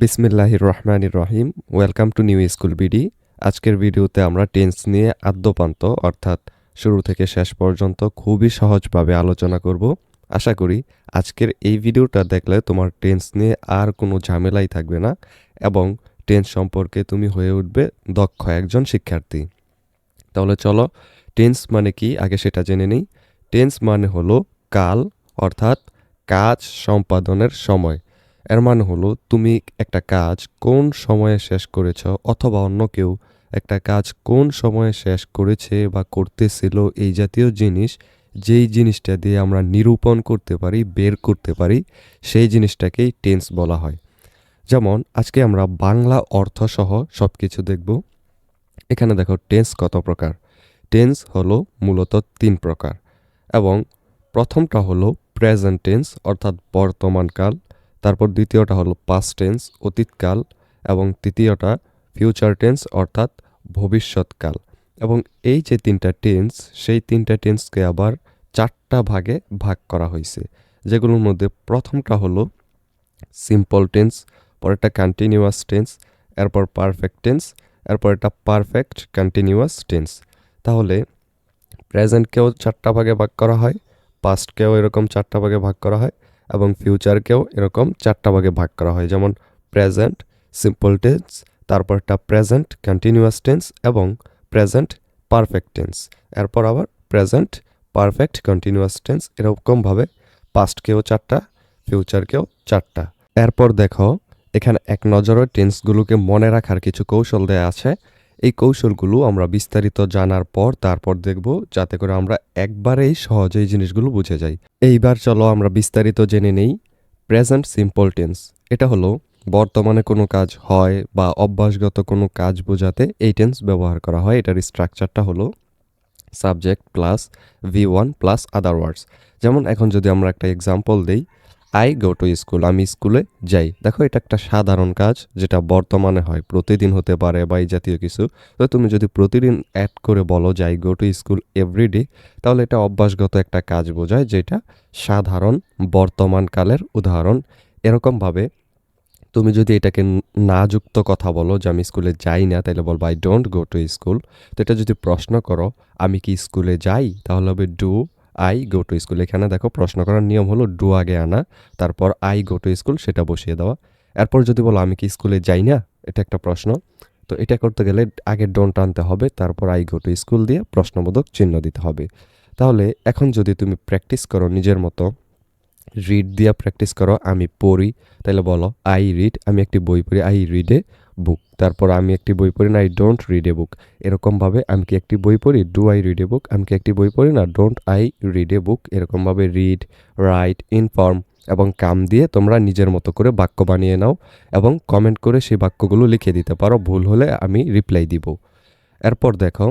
বিসমিল্লাহির রহমানির রহিম welcome to new school BD. আজকের ভিডিওতে আমরা টেন্স নিয়ে আদ্যপান্ত, অর্থাৎ শুরু থেকে শেষ পর্যন্ত খুবই সহজভাবে আলোচনা করব। আশা করি আজকের এই ভিডিওটা দেখলে তোমার টেন্স নিয়ে আর কোনো ঝামেলাই থাকবে না এবং টেন্স সম্পর্কে তুমি হয়ে উঠবে দক্ষ একজন শিক্ষার্থী। তাহলে চলো, টেন্স মানে কি? আগে সেটা জেনে নিই। টেন্স মানে হলো কাল, অর্থাৎ কাজ সম্পাদনের সময়। এর মানে হলো, তুমি একটা কাজ কোন সময়ে শেষ করেছ অথবা অন্য কেউ একটা কাজ কোন সময়ে শেষ করেছে বা করতেছিল এই জাতীয় জিনিস, যেই জিনিসটা দিয়ে আমরা নিরূপণ করতে পারি, বের করতে পারি, সেই জিনিসটাকেই টেন্স বলা হয়। যেমন, আজকে আমরা বাংলা অর্থ সহ সব কিছু দেখব। এখানে দেখো টেন্স কত প্রকার। টেন্স হলো মূলত তিন প্রকার এবং প্রথমটা হলো প্রেজেন্ট টেন্স, অর্থাৎ বর্তমানকাল তারপর দ্বিতীয়টা হলো পাস্ট টেন্স অতীতকাল, এবং তৃতীয়টা ফিউচার টেন্স অর্থাৎ ভবিষ্যৎকাল। এবং এই যে তিনটা টেন্স সেই তিনটা টেন্সকে আবার চারটা ভাগে ভাগ করা হয়েছে। যেগুলোর মধ্যে প্রথমটা হলো সিম্পল টেন্স পরেরটা কন্টিনিউয়াস টেন্স এরপর পারফেক্ট টেন্স এরপর এটা পারফেক্ট কন্টিনিউয়াস টেন্স তাহলে প্রেজেন্টকেও চারটা ভাগে ভাগ করা হয় পাস্টকেও এরকম চারটা ভাগে ভাগ করা হয় এবং ফিউচারকেও এরকম চারটা ভাগে ভাগ করা হয়। যেমন প্রেজেন্ট সিম্পল টেন্স তারপরটা প্রেজেন্ট কন্টিনিউয়াস টেন্স এবং প্রেজেন্ট পারফেক্ট টেন্স এরপর আবার প্রেজেন্ট পারফেক্ট কন্টিনিউয়াস টেন্স এরকমভাবে পাস্টকেও চারটা ফিউচারকেও চারটা। এরপর দেখো, এখানে এক নজরে টেন্সগুলোকে মনে রাখার কিছু কৌশল দেয়া আছে। এই কৌশলগুলো আমরা বিস্তারিত জানার পর তারপর দেখব, যাতে করে আমরা একবারেই সহজেই জিনিসগুলো বুঝে যাই। এইবার চলো আমরা বিস্তারিত জেনে নেই। Present simple tense. এটা হলো, বর্তমানে কোনো কাজ হয় বা অভ্যাসগত কোনো কাজ বোঝাতে এই টেন্স ব্যবহার করা হয়। এটার স্ট্রাকচারটা হলো, subject plus V one plus other words যেমন এখন যদি আমরা একটা এক্সাম্পল দেই আই গো টু স্কুল আমি স্কুলে যাই। দেখো, এটা একটা সাধারণ কাজ, যেটা বর্তমানে হয়, প্রতিদিন হতে পারে বা এই জাতীয় কিছু। তো তুমি যদি প্রতিদিন অ্যাড করে বলো যে I go to school everyday তাহলে এটা অভ্যাসগত একটা কাজ বোঝায়, যেটা সাধারণ বর্তমানকালের উদাহরণ। এরকমভাবে তুমি যদি এটাকে না যুক্ত কথা বলো যে, আমি স্কুলে যাই না তাহলে বলব I don't go to school তো এটা যদি প্রশ্ন করো, আমি কি স্কুলে যাই? তাহলে হবে do I go to school. এখানে দেখো প্রশ্ন করার নিয়ম হলো ডু আগে আনা, তারপর আই গো টু স্কুল, সেটা বসিয়ে দেওয়া। এরপর যদি বলো আমি কি স্কুলে যাই না, এটা একটা প্রশ্ন। তো এটা করতে গেলে আগে ডোন্ট আনতে হবে, তারপর আই গো টু স্কুল দিয়ে প্রশ্নবোধক চিহ্ন দিতে হবে। তাহলে এখন যদি তুমি প্র্যাকটিস করো নিজের মতো রিড দিয়া প্র্যাকটিস করো, আমি পড়ি, তাহলে বলো, আই রিড, আমি একটি বই পড়ি, আই রিড। বুক তারপর আমি একটি বই পড়ি না I don't read a book এরকমভাবে আমি কি একটি বই পড়ি? Do I read a book আমি কি একটি বই পড়ি না? Don't I read a book এরকমভাবে রিড রাইট ইনফর্ম এবং কাম দিয়ে তোমরা নিজের মতো করে বাক্য বানিয়ে নাও এবং কমেন্ট করে সেই বাক্যগুলো লিখে দিতে পারো। ভুল হলে আমি রিপ্লাই দিব। এরপর দেখো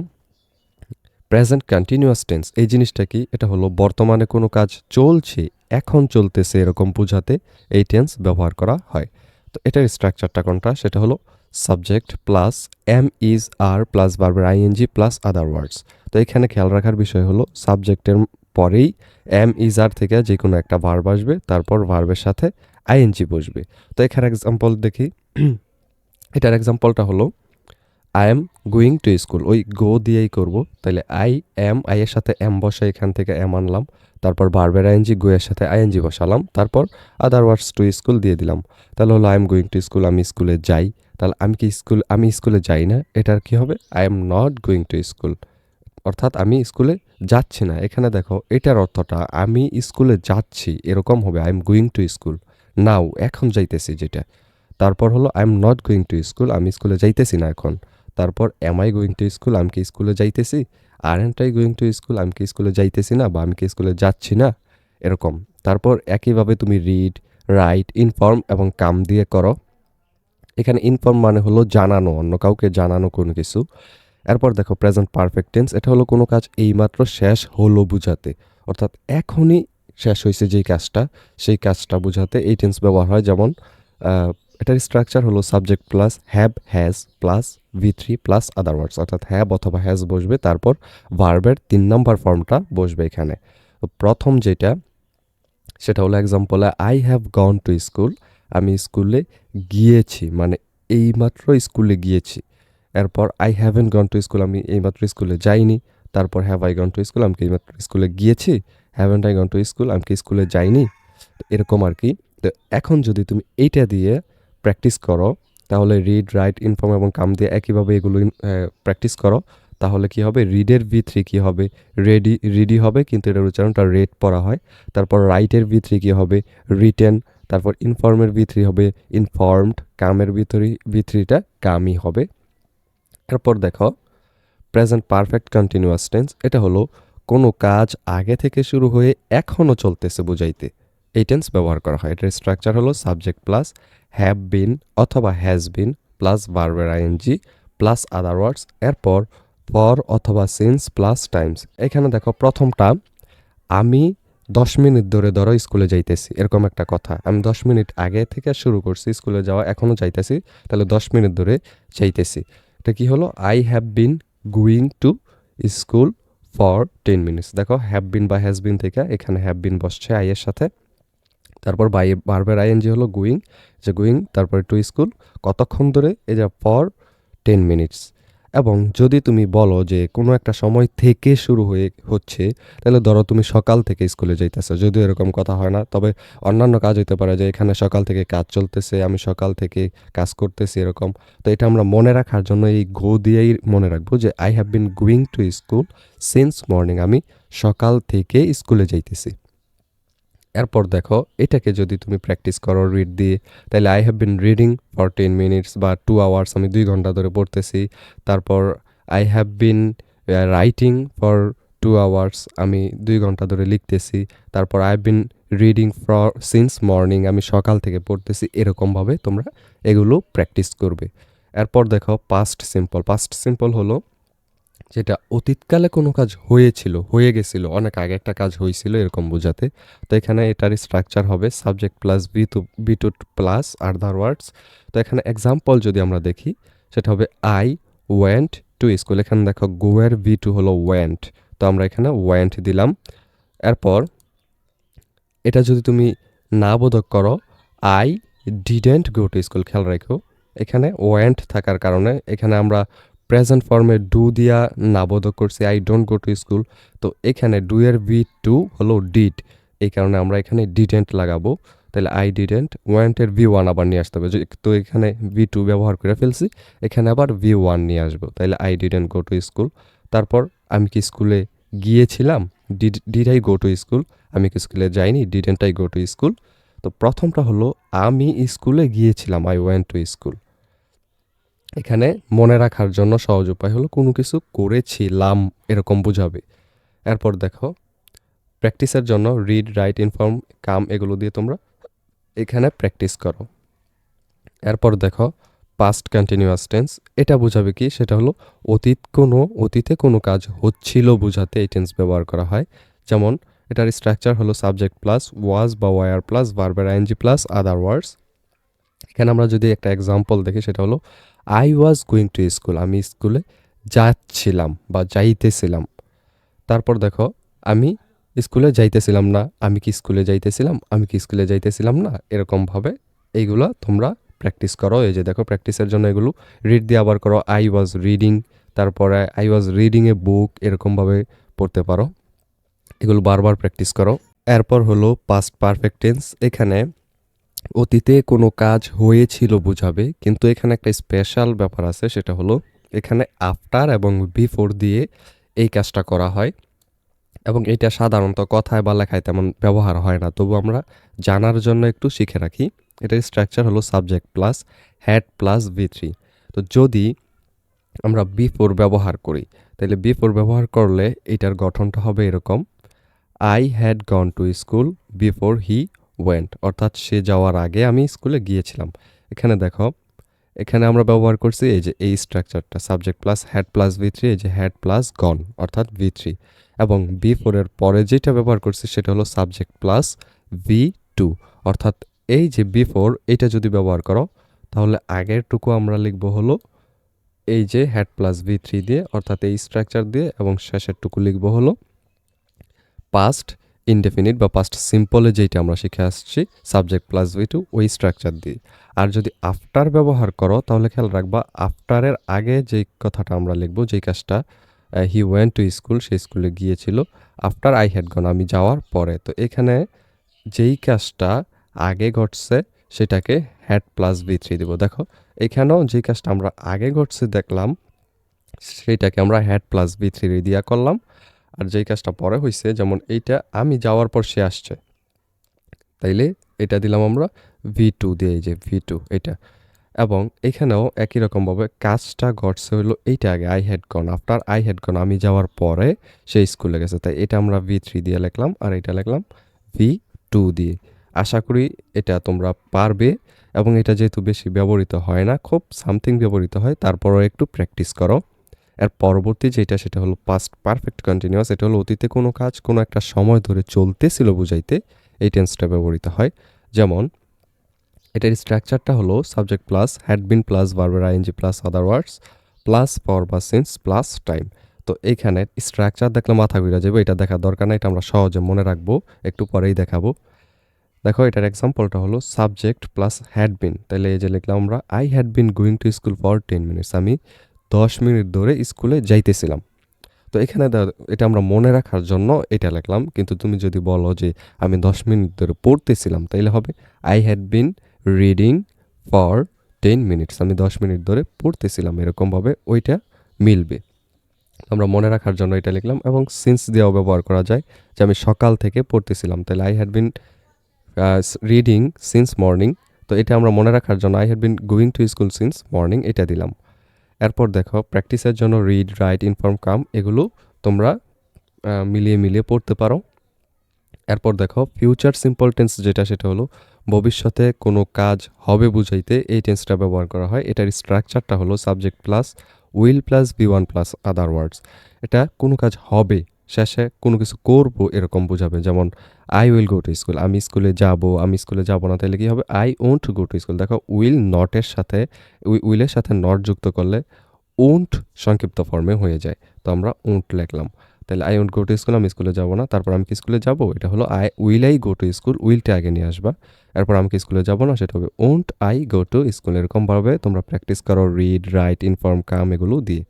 প্রেজেন্ট কন্টিনিউয়াস টেন্স এই জিনিসটা কি? এটা হলো বর্তমানে কোনো কাজ চলছে, এখন চলতেছে এরকম বোঝাতে এই টেন্স ব্যবহার করা হয়। তো এটার স্ট্রাকচারটা কোনটা? সেটা হলো subject plus am is are plus বারবার আইএনজি প্লাস আদার ওয়ার্ডস তো এখানে খেয়াল রাখার বিষয় হলো সাবজেক্টের পরেই এম ইজ আর থেকে যে কোনো একটা ভার্ব আসবে, তারপর ভার্বের সাথে আইএনজি বসবে। তো এখানে এক্সাম্পল দেখি। এটার এক্সাম্পলটা হলো I am going to school ওই গো দিয়েই করব। তাহলে আই এম আই এর সাথে এম বসে এখান থেকে এম আনলাম। তারপর বারবার আইএনজি গো এর সাথে আইএনজি বসালাম। তারপর আদার ওয়ার্ডস টু স্কুল দিয়ে দিলাম। তাহলে হলো I am going to school আমি স্কুলে যাই। তাহলে আমি কি স্কুল আমি স্কুলে যাই না? এটার কি হবে? I am not going to school অর্থাৎ আমি স্কুলে যাচ্ছি না। এখানে দেখো, এটার অর্থটা, আমি স্কুলে যাচ্ছি, এরকম হবে I am going to school now এখন যাইতেছি যেটা। তারপর হলো I am not going to school আমি স্কুলে যাইতেছি না এখন। তারপর am I going to school আমি কি স্কুলে যাইতেছি? আর aren't I going to school আমি কি স্কুলে যাইতেছি না? বা, আমি কি স্কুলে যাচ্ছি না? এরকম। তারপর, একইভাবে তুমি রিড রাইট ইনফর্ম এবং কাম দিয়ে করো। এখানে ইনফর্ম মানে হলো জানানো, অন্য কাউকে জানানো কোনো কিছু। এরপর দেখো প্রেজেন্ট পারফেক্ট টেন্স এটা হলো কোনো কাজ এইমাত্র শেষ হলো বুঝাতে। অর্থাৎ এখনই শেষ হয়েছে যেই কাজটা, সেই কাজটা বুঝাতে এই টেন্স ব্যবহার হয়। যেমন এটার স্ট্রাকচার হলো subject plus have has plus V three plus other words অর্থাৎ হ্যাভ অথবা হ্যাজ বসবে, তারপর ভার্বের তিন নম্বর ফর্মটা বসবে এখানে। প্রথম যেটা, সেটা হলো এক্সাম্পলে I have gone to school আমি স্কুলে গিয়েছি মানে এইমাত্র স্কুলে গিয়েছি। এরপর I haven't gone to school আমি এইমাত্র স্কুলে যাইনি, তারপর have I gone to school আমি এইমাত্র স্কুলে গিয়েছি? Haven't I gone to school আমি কি স্কুলে যাইনি? এরকম আর কি। তো এখন যদি তুমি এইটা দিয়ে প্র্যাকটিস করো, তাহলে রিড রাইট ইনফর্ম এবং কাম দিয়ে একইভাবে এগুলো প্র্যাকটিস করো, তাহলে কি হবে? রিডের ভি থ্রি কী হবে? রেডি রিডি হবে, কিন্তু এটার উচ্চারণটা রেড পড়া হয়। তারপর রাইটের ভি থ্রি কী হবে? রিটেন তারপর ইনফর্মের ভি থ্রি হবে। ইনফর্মড কামের ভিতরে ভি থ্রিটা কামই হবে। এরপর দেখো প্রেজেন্ট পারফেক্ট কন্টিনিউয়াস টেন্স এটা হলো কোনো কাজ আগে থেকে শুরু হয়ে এখনও চলতেছে বুঝাইতে। এই টেন্স ব্যবহার করা হয়। এটার স্ট্রাকচার হলো সাবজেক্ট প্লাস হ্যাভ বিন অথবা হ্যাজ বিন প্লাস ভার্বের আইএনজি প্লাস আদার ওয়ার্ডস এরপর ফর অথবা সিন্স প্লাস টাইমস এখানে দেখো প্রথমটা, আমি দশ মিনিট ধরে ধরো স্কুলে যাইতেছি, এরকম একটা কথা। আমি দশ মিনিট আগে থেকে শুরু করছি স্কুলে যাওয়া এখনও যাইতেছি, তাহলে দশ মিনিট ধরে যাইতেছি। এটা কি হলো? I have been going to school for ten minutes দেখো হ্যাভ বিন বা হ্যাজ বিন থেকে এখানে হ্যাভ বিন বসছে আইয়ের সাথে। তারপর বাই বারবার আইএনজি হলো গুইং যে গুইং তারপরে টু স্কুল কতক্ষণ ধরে? এই যে ফর টেন মিনিটস এবং যদি তুমি বলো যে কোনো একটা সময় থেকে শুরু হয়ে হচ্ছে, তাহলে ধরো তুমি সকাল থেকে স্কুলে যাইতেছো। যদিও এরকম কথা হয় না, তবে অন্যান্য কাজ হইতে পারে যে এখানে সকাল থেকে কাজ চলতেছে, আমি সকাল থেকে কাজ করতেছি এরকম। তো এটা আমরা মনে রাখার জন্য এই গো দিয়েই মনে রাখব যে I have been going to school since morning আমি সকাল থেকে স্কুলে যাইতেছি। এরপর দেখো, এটাকে যদি তুমি প্র্যাকটিস করো রিড দিয়ে, তাহলে I have been reading for ten minutes বা টু আওয়ার্স আমি দুই ঘণ্টা ধরে পড়তেছি। তারপর I have been writing for two hours আমি দুই ঘণ্টা ধরে লিখতেছি। তারপর I have been reading for since morning আমি সকাল থেকে পড়তেছি। এরকমভাবে তোমরা এগুলো প্র্যাকটিস করবে। এরপর দেখো পাস্ট সিম্পল পাস্ট সিম্পল হলো যেটা অতীতকালে কোনো কাজ হয়েছিল, হয়ে গেছিল, অনেক আগে একটা কাজ হয়েছিল এরকম বোঝাতে। তো এখানে এটার স্ট্রাকচার হবে subject plus V two V two plus other words তো এখানে এক্সাম্পল যদি আমরা দেখি, সেটা হবে আই ওয়েন্ট টু স্কুল এখানে দেখো গোয়ের ভি টু হলো ওয়েন্ট তো আমরা এখানে ওয়েন্ট দিলাম। এরপর এটা যদি তুমি না বোধক করো I didn't go to school খেয়াল রাখো। এখানে ওয়েন্ট থাকার কারণে এখানে আমরা প্রেজেন্ট ফর্মে ডু দিয়া নাবোধক করছি I don't go to school তো এখানে ডু এর ভি টু হলো ডিড এই কারণে আমরা এখানে ডিডেন্ট লাগাবো, তাহলে আই ডিডেন্ট ওয়ান্টের ভি ওয়ান আবার নিয়ে আসতে হবে তো এখানে ভি টু ব্যবহার করে ফেলছি, এখানে আবার ভি ওয়ান নিয়ে আসব, তাহলে I didn't go to school তারপর আমি কি স্কুলে গিয়েছিলাম did I go to school আমি কি স্কুলে যাইনি didn't I go to school তো প্রথমটা হলো আমি স্কুলে গিয়েছিলাম আই ওয়েন্ট টু স্কুল এখানে মনে রাখার জন্য সহজ উপায় হলো কোনো কিছু করেছিলাম এরকম বোঝাবে। এরপর দেখো প্র্যাকটিসের জন্য রিড রাইট ইনফর্ম কাম এগুলো দিয়ে তোমরা এখানে প্র্যাকটিস করো। এরপর দেখো পাস্ট কন্টিনিউয়াস টেন্স এটা বোঝাবে কি? সেটা হলো অতীত কোনো, অতীতে কোনো কাজ হচ্ছিল বোঝাতে এই টেন্স ব্যবহার করা হয়। যেমন, এটার স্ট্রাকচার হলো সাবজেক্ট প্লাস ওয়াজ বা ওয়ার প্লাস ভার্বের আইএনজি প্লাস আদার ওয়ার্ডস এখানে আমরা যদি একটা এক্সাম্পল দেখি, সেটা হলো I was going to school আমি স্কুলে যাচ্ছিলাম বা যাইতেছিলাম। তারপর দেখো, আমি স্কুলে যাইতেছিলাম না, আমি কি স্কুলে যাইতেছিলাম, আমি কি স্কুলে যাইতেছিলাম না, এরকমভাবে এইগুলো তোমরা প্র্যাকটিস করো। এই যে দেখো প্র্যাকটিসের জন্য এগুলো রিড দিয়ে আবার করো। আই ওয়াজ রিডিং তারপরে I was reading a book এরকমভাবে পড়তে পারো। এগুলো বারবার প্র্যাকটিস করো। এরপর হলো পাস্ট পারফেক্ট টেন্স এখানে অতীতে কোনো কাজ হয়েছিল বোঝাবে, কিন্তু এখানে একটা স্পেশাল ব্যাপার আছে, সেটা হলো এখানে আফটার এবং বিফোর দিয়ে এই কাজটা করা হয় এবং এটা সাধারণত কথায় বা লেখায় তেমন ব্যবহার হয় না। তবু আমরা জানার জন্য একটু শিখে রাখি, এটার স্ট্রাকচার হলো subject plus had plus V three তো যদি আমরা বিফোর ব্যবহার করি, তাহলে বিফোর ব্যবহার করলে এটার গঠনটা হবে এরকম I had gone to school before he went অর্থাৎ সে যাওয়ার আগে আমি স্কুলে গিয়েছিলাম। এখানে দেখো, এখানে আমরা ব্যবহার করছি এই যে, এই স্ট্রাকচারটা subject plus had plus V three এই যে হ্যাড প্লাস গন অর্থাৎ ভি থ্রি এবং বি ফোরের পরে যেটা ব্যবহার করছি সেটা হলো সাবজেক্ট প্লাস ভি টু অর্থাৎ এই যে বি ফোর এটা যদি ব্যবহার করো, তাহলে আগেরটুকু আমরা লিখব হলো এই যে হ্যাড প্লাস ভি থ্রি দিয়ে, অর্থাৎ এই স্ট্রাকচার দিয়ে, এবং শেষেরটুকু লিখব হলো পাস্ট ইনডেফিনিট বা পাস্ট সিম্পলে যেটা আমরা শিখে আসছি সাবজেক্ট প্লাস ভি টু ওই স্ট্রাকচার দিয়ে। আর যদি আফটার ব্যবহার করো, তাহলে খেয়াল রাখবা আফটারের আগে যেই কথাটা আমরা লিখব, যেই কাজটা হি ওয়েন টু স্কুল সেই স্কুলে গিয়েছিল আফটার আই হ্যাড গন আমি যাওয়ার পরে। তো এখানে যেই কাজটা আগে ঘটছে, সেটাকে হ্যাড প্লাস বি থ্রি দেবো। দেখো, এখানেও যেই কাজটা আমরা আগে ঘটছে, দেখলাম সেইটাকে আমরা হ্যাড প্লাস বি থ্রি দিয়া করলাম। আর যেই কাজটা পরে হয়েছে যেমন এইটা আমি যাওয়ার পর সে আসছে। তাইলে এটা দিলাম আমরা ভি টু দিয়ে, এই যে ভি টু এটা। এবং এখানেও একই রকমভাবে কাজটা ঘটছে হলো এইটা আগে I had gone after I had gone আমি যাওয়ার পরে সে স্কুলে গেছে। তাই এটা আমরা ভি থ্রি দিয়ে লিখলাম, আর এটা লিখলাম ভি টু দিয়ে। আশা করি এটা তোমরা পারবে, এবং এটা যেহেতু বেশি ব্যবহৃত হয় না, খুব সামথিং ব্যবহৃত হয়, তারপরও একটু প্র্যাকটিস করো। এর পরবর্তী যেটা, সেটা হলো পাস্ট পারফেক্ট কন্টিনিউয়াস এটা হলো অতীতে কোনো কাজ, কোনো একটা সময় ধরে চলতেছিল বুঝাইতে এই টেন্সটা ব্যবহৃত হয়। যেমন, এটার স্ট্রাকচারটা হলো subject plus had been plus ভার্বের ING plus other words plus power বা সিন্স প্লাস টাইম তো এইখানে স্ট্রাকচার দেখলে মাথা ঘুরে যাবে, এটা দেখার দরকার নাই, এটা আমরা সহজে মনে রাখব, একটু পরেই দেখাবো। দেখো, এটার এক্সাম্পলটা হলো সাবজেক্ট প্লাস হ্যাড বিন তাহলে এই যে লিখলাম আমরা I had been going to school for ten minutes আমি দশ মিনিট ধরে স্কুলে যাইতেছিলাম। তো এখানে এটা আমরা মনে রাখার জন্য এটা লিখলাম, কিন্তু তুমি যদি বলো যে আমি দশ মিনিট ধরে পড়তেছিলাম, তাইলে হবে I had been reading for ten minutes আমি দশ মিনিট ধরে পড়তেছিলাম এরকমভাবে ওইটা মিলবে। আমরা মনে রাখার জন্য এটা লিখলাম, এবং সিন্স দিয়েও ব্যবহার করা যায় যে আমি সকাল থেকে পড়তেছিলাম তাহলে I had been reading since morning তো এটা আমরা মনে রাখার জন্য I had been going to school since morning এটা দিলাম। এরপর দেখো প্র্যাকটিসের জন্য রিড রাইট ইনফর্ম কাম এগুলো তোমরা মিলিয়ে মিলিয়ে পড়তে পারো। এরপর দেখো ফিউচার সিম্পল টেন্স যেটা সেটা হলো, ভবিষ্যতে কোনো কাজ হবে বুঝাইতে এই টেন্সটা ব্যবহার করা হয়। এটার স্ট্রাকচারটা হলো subject plus will plus V one plus other words এটা কোনো কাজ হবে শেষে কোনো কিছু করব এরকম বোঝাবে। যেমন I will go to school আমি স্কুলে যাব, আমি স্কুলে যাব না, তাহলে কী হবে? I won't go to school দেখো উইল নটের সাথে উইলের সাথে নট যুক্ত করলে ওন্ট সংক্ষিপ্ত ফর্মে হয়ে যায়। তো আমরা ওন্ট লিখলাম। তাহলে I won't go to school আমি স্কুলে যাব না, তারপর আমি কি স্কুলে যাব? এটা হলো I will I go to school উইলটা আগে নিয়ে আসবা। এরপর আমি কি স্কুলে যাব না? সেটা হবে won't I go to school এরকমভাবে তোমরা প্র্যাকটিস করো রিড রাইট ইনফর্ম কাম এগুলো দিয়ে।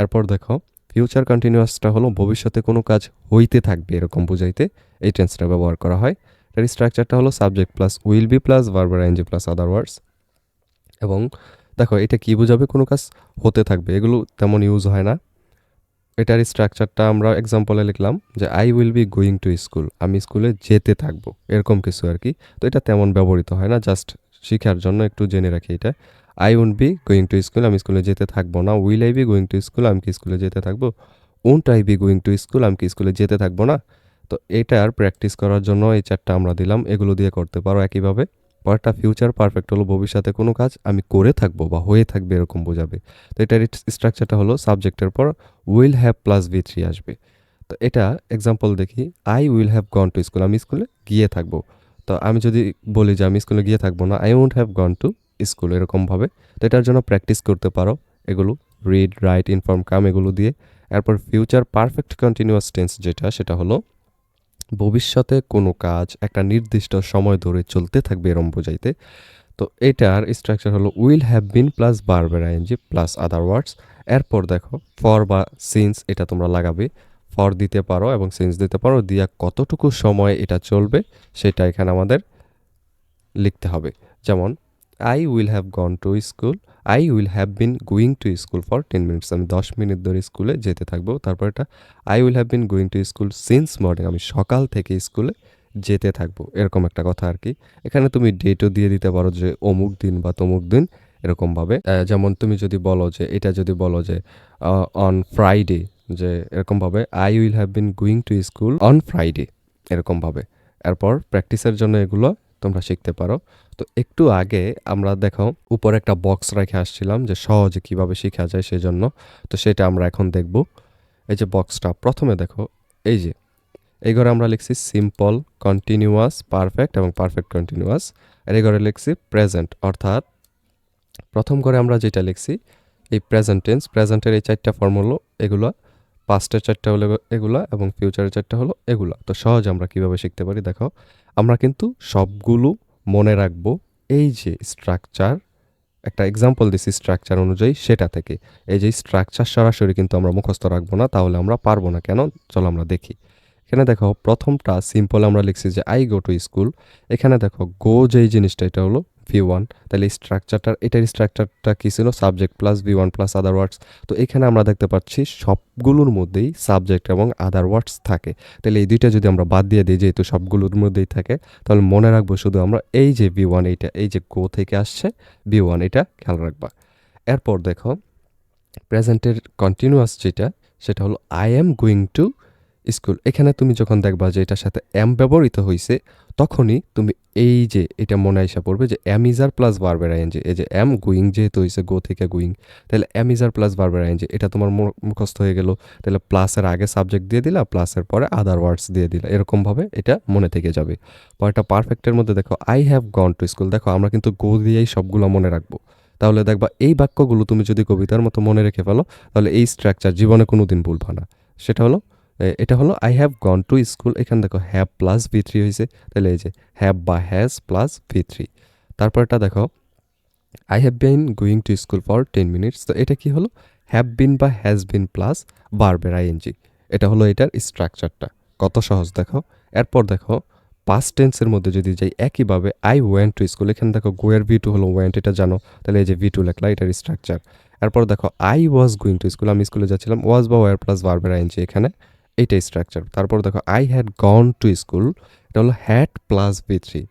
এরপর দেখো ফিউচার কন্টিনিউয়াসটা হলো ভবিষ্যতে কোনো কাজ হইতে থাকবে এরকম বুঝাইতে এই টেন্সটা ব্যবহার করা হয়। এর স্ট্রাকচারটা হলো subject plus will be plus ভার্বার ING plus other words এবং দেখো, এটা কি বোঝাবে কোনো কাজ হতে থাকবে? এগুলো তেমন ইউজ হয় না। এটার স্ট্রাকচারটা আমরা এক্সাম্পলে লিখলাম যে I will be going to school আমি স্কুলে যেতে থাকব। এরকম কিছু আর কি। তো এটা তেমন ব্যবহৃত হয় না। জাস্ট শিখার জন্য একটু জেনে রাখি এটা। I won't be going to school আমি স্কুলে যেতে থাকব না। Will I be going to school আমি কি স্কুলে যেতে থাকব? Won't I be going to school আমি কি স্কুলে যেতে থাকব না? তো এটার প্র্যাকটিস করার জন্য এই চারটা আমরা দিলাম। এগুলো দিয়ে করতে পারো একইভাবে। পরেরটা ফিউচার পারফেক্ট হলো ভবিষ্যতে কোনো কাজ আমি করে থাকব বা হয়ে থাকবে এরকম বোঝাবে। তো এটার স্ট্রাকচারটা হলো সাবজেক্টের পর will have plus V three আসবে। তো এটা এক্সাম্পল দেখি। I will have gone to school আমি স্কুলে গিয়ে থাকব। তো আমি যদি বলি যে আমি স্কুলে গিয়ে থাকব না I won't have gone to school এরকমভাবে। তো এটার জন্য প্র্যাকটিস করতে পারো। এগুলো রিড রাইট ইনফর্ম কাম এগুলো দিয়ে। এরপর ফিউচার পারফেক্ট কন্টিনিউয়াস টেন্স যেটা, সেটা হলো ভবিষ্যতে কোনো কাজ একটা নির্দিষ্ট সময় ধরে চলতে থাকবে এরম বোঝাইতে। তো এটার স্ট্রাকচার হলো will have been plus verb ING plus other words এরপর দেখো ফর বা সিন্স এটা তোমরা লাগাবে। ফর দিতে পারো এবং সিন্স দিতে পারো দিয়া কতটুকু সময় এটা চলবে, সেটা এখানে আমাদের লিখতে হবে। যেমন I will have gone to school I will have been going to school for ten minutes আমি দশ মিনিট ধরে স্কুলে যেতে থাকব। তারপর এটা I will have been going to school since morning আমি সকাল থেকে স্কুলে যেতে থাকব। এরকম একটা কথা আর কি। এখানে তুমি ডেটও দিয়ে দিতে পারো যে অমুক দিন বা তমুক দিন এরকমভাবে যেমন তুমি যদি বলো যে, এটা যদি বলো যে অন ফ্রাইডে যে এরকমভাবে I will have been going to school on Friday এরকমভাবে এরপর প্র্যাকটিসের জন্য এগুলো তোমরা শিখতে পারো। তো একটু আগে আমরা দেখো উপরে একটা বক্স রেখে আসছিলাম যে সহজে কীভাবে শেখা যায় সেই জন্য তো সেটা আমরা এখন দেখব। এই যে বক্সটা প্রথমে দেখো, এই যে, এই ঘরে আমরা লিখছি সিম্পল কন্টিনিউয়াস পারফেক্ট এবং পারফেক্ট কন্টিনিউয়াস আর এই ঘরে লিখছি প্রেজেন্ট অর্থাৎ প্রথম ঘরে আমরা যেটা লিখছি, এই প্রেজেন্ট টেন্স প্রেজেন্টের এই চারটা ফর্ম হলো এগুলো পাস্টের চারটা হলো এগুলা এবং ফিউচারের চারটা হলো এগুলা। তো সহজ আমরা কীভাবে শিখতে পারি? দেখো, আমরা কিন্তু সবগুলো মনে রাখব। এই যে স্ট্রাকচার একটা এক্সাম্পল দিছি স্ট্রাকচার অনুযায়ী সেটা থেকে। এই যে স্ট্রাকচার সরাসরি কিন্তু আমরা মুখস্থ রাখব না, তাহলে আমরা পারব না। কেন? চলো আমরা দেখি। এখানে দেখো, প্রথমটা সিম্পল আমরা লিখছি যে আই গো টু স্কুল এখানে দেখো গো যেই জিনিসটা, এটা হলো ভি ওয়ান তাহলে স্ট্রাকচারটার এটার স্ট্রাকচারটা কী ছিল? Subject plus V one plus other words তো এখানে আমরা দেখতে পাচ্ছি সবগুলোর মধ্যেই সাবজেক্ট এবং আদার ওয়ার্ডস থাকে। তাহলে এই দুইটা যদি আমরা বাদ দিয়ে দিই, যেহেতু সবগুলোর মধ্যেই থাকে, তাহলে মনে রাখব শুধু আমরা এই যে ভি ওয়ান এইটা, এই যে গো থেকে আসছে ভি ওয়ান এটা খেয়াল রাখবা। এরপর দেখো প্রেজেন্টের কন্টিনিউয়াস যেটা, সেটা হলো I am going to school, এখানে তুমি যখন দেখবা যে এটার সাথে এম ব্যবহৃত হয়েছে তখনই তুমি এই যে এটা মনে আইসা পড়বে যে am is are plus verb ING এই যে এম গুইং যেহেতু হয়েছে গো থেকে গুইং তাহলে am is are plus verb ING এটা তোমার মুখস্থ হয়ে গেল, তাহলে প্লাসের আগে সাবজেক্ট দিয়ে দিলা প্লাসের পরে আদার ওয়ার্ডস দিয়ে দিলা এরকমভাবে এটা মনে থেকে যাবে। পরেরটা পারফেক্টের মধ্যে দেখো I have gone to school দেখো আমরা কিন্তু গো দিয়েই সবগুলো মনে রাখব। তাহলে দেখবা এই বাক্যগুলো তুমি যদি কবিতার মতো মনে রেখে ফেলো, তাহলে এই স্ট্রাকচার জীবনে কোনো দিন ভুলবা না। সেটা হলো এটা হলো I have gone to school এখানে দেখো হ্যাভ প্লাস ভি থ্রি হয়েছে তাহলে এই যে হ্যাভ বা হ্যাজ প্লাস ভি থ্রি তারপরটা দেখো I have been going to school for ten minutes তো এটা কি হলো? হ্যাভ বিন বা হ্যাজ বিন প্লাস বারবের আইএনজি এটা হলো এটার স্ট্রাকচারটা কত সহজ, দেখো। এরপর দেখো পাস্ট টেন্সের মধ্যে যদি যাই, একইভাবে আই ওয়েন্ট টু স্কুল এখানে দেখো গোয়ের ভি টু হলো ওয়েন্ট এটা জানো। তাহলে এই যে ভি টু লেখলা, এটার স্ট্রাকচার এরপর দেখো I was going to school আমি স্কুলে যাচ্ছিলাম ওয়াজ বা ওয়ার প্লাস বারবের আইএনজি এখানে। এইটাই স্ট্রাকচার তারপর দেখো I had gone to school এটা হলো হ্যাড প্লাস বি থ্রি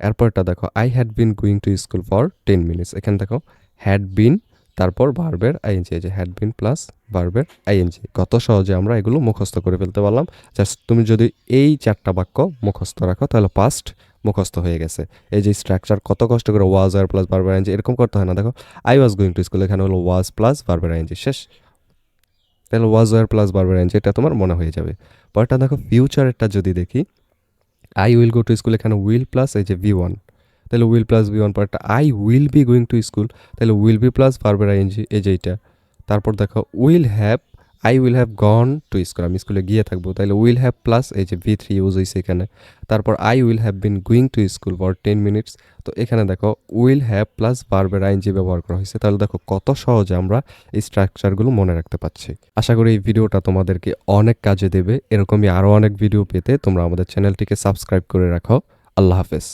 এরপরটা দেখো I had been going to school for ten minutes এখানে দেখো হ্যাড বিন তারপর বারবের আইএনজি এই যে হ্যাড বিন প্লাস বারবের আইএনজি কত সহজে আমরা এগুলো মুখস্থ করে ফেলতে পারলাম। জাস্ট তুমি যদি এই চারটা বাক্য মুখস্থ রাখো, তাহলে পাস্ট মুখস্থ হয়ে গেছে। এই যে স্ট্রাকচার কত কষ্ট করে ওয়াজ আর প্লাস বারবার আইএনজি এরকম করতে হয় না। দেখো I was going to school এখানে হলো ওয়াজ প্লাস বারবার আইএনজি শেষ। তাহলে was were plus verb ING এটা তোমার মনে হয়ে যাবে। পরেরটা দেখো ফিউচারেরটা যদি দেখি I will go to school এখানে উইল প্লাস এই যে ভি ওয়ান তাহলে উইল প্লাস ভি ওয়ান পরেরটা I will be going to school তাহলে will be plus verb ING এই যে এইটা। তারপর দেখো will have I will have gone to school আমি স্কুলে গিয়ে থাকব। তাহলে উইল হ্যাভ প্লাস এই যে ভি থ্রি ইউজ হয়েছে এখানে। তারপর I will have been going to school for ten minutes তো এখানে দেখো উইল হ্যাভ প্লাস ভার্বের আইএনজি ব্যবহার করা হয়েছে তাহলে দেখো কত সহজে আমরা এই স্ট্রাকচারগুলো মনে রাখতে পারছি। আশা করি এই ভিডিওটা তোমাদেরকে অনেক কাজে দেবে। এরকমই আরও অনেক ভিডিও পেতে তোমরা আমাদের চ্যানেলটিকে সাবস্ক্রাইব করে রাখো। আল্লাহ হাফেজ।